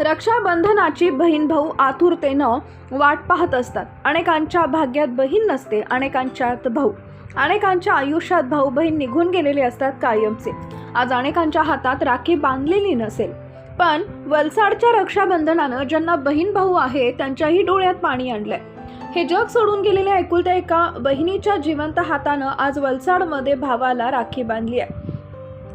रक्षाबंधनाची बहीण भाऊ आतुरतेनं वाट पाहत असतात. अनेकांच्या भाग्यात बहीण नसते अनेकांच्यात भाऊ. अनेकांच्या आयुष्यात भाऊ बहीण निघून गेलेले असतात कायमचे. आज अनेकांच्या हातात राखी बांधलेली नसेल. पण वलसाडच्या रक्षाबंधनानं ज्यांना बहीण भाऊ आहे त्यांच्याही डोळ्यात पाणी आणलंय. हे जग सोडून गेलेल्या एकुलत्या एका बहिणीच्या जिवंत हातानं आज वलसाडमध्ये भावाला राखी बांधली आहे.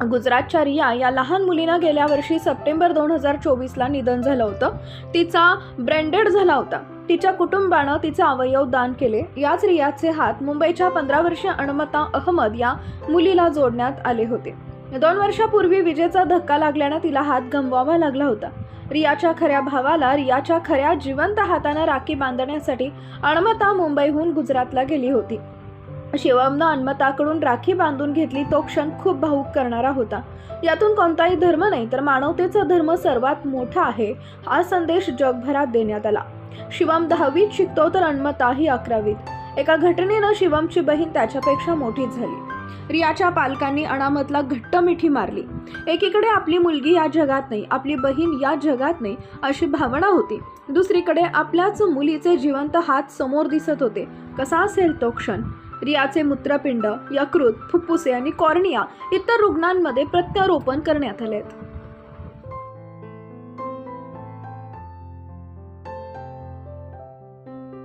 गुजरातच्या रिया या लहान मुलीनं गेल्या वर्षी सप्टेंबर दोन हजार चोवीसला निधन झालं होतं. तिचा ब्रँडेड झाला होता. तिच्या कुटुंबानं तिचे अवयव दान केले. याच रियाचे हात मुंबईच्या पंधरा वर्षीय अणमता अहमद या मुलीला जोडण्यात आले होते. दोन वर्षापूर्वी विजेचा धक्का लागल्यानं तिला हात गमवावा लागला होता. रियाच्या खऱ्या भावाला रियाच्या खऱ्या जिवंत हातानं राखी बांधण्यासाठी अणमता मुंबईहून गुजरातला गेली होती. शिवमनं अन्मताकडून राखी बांधून घेतली तो क्षण खूप भाऊक करणारा होता. यातून कोणताही धर्म नाही तर मानवतेचा धर्म सर्वात मोठा आहे हा संदेश जगभरात देण्यात आला. शिवम दहावीत शिकतो तर अन्मता ही अकरावीत. एका घटनेनं शिवमची बहीण त्याच्यापेक्षा मोठी झाली. रियाच्या पालकांनी अनामतला घट्ट मिठी मारली. एकीकडे आपली मुलगी या जगात नाही आपली बहीण या जगात नाही अशी भावना होती. दुसरीकडे आपल्याच मुलीचे जिवंत हात समोर दिसत होते. कसा असेल तो क्षण? रियाचे मूत्रपिंड यकृत फुफ्फुसे आणि कॉर्निया इतर रुग्णांमध्ये प्रत्यारोपण करण्यात आले आहेत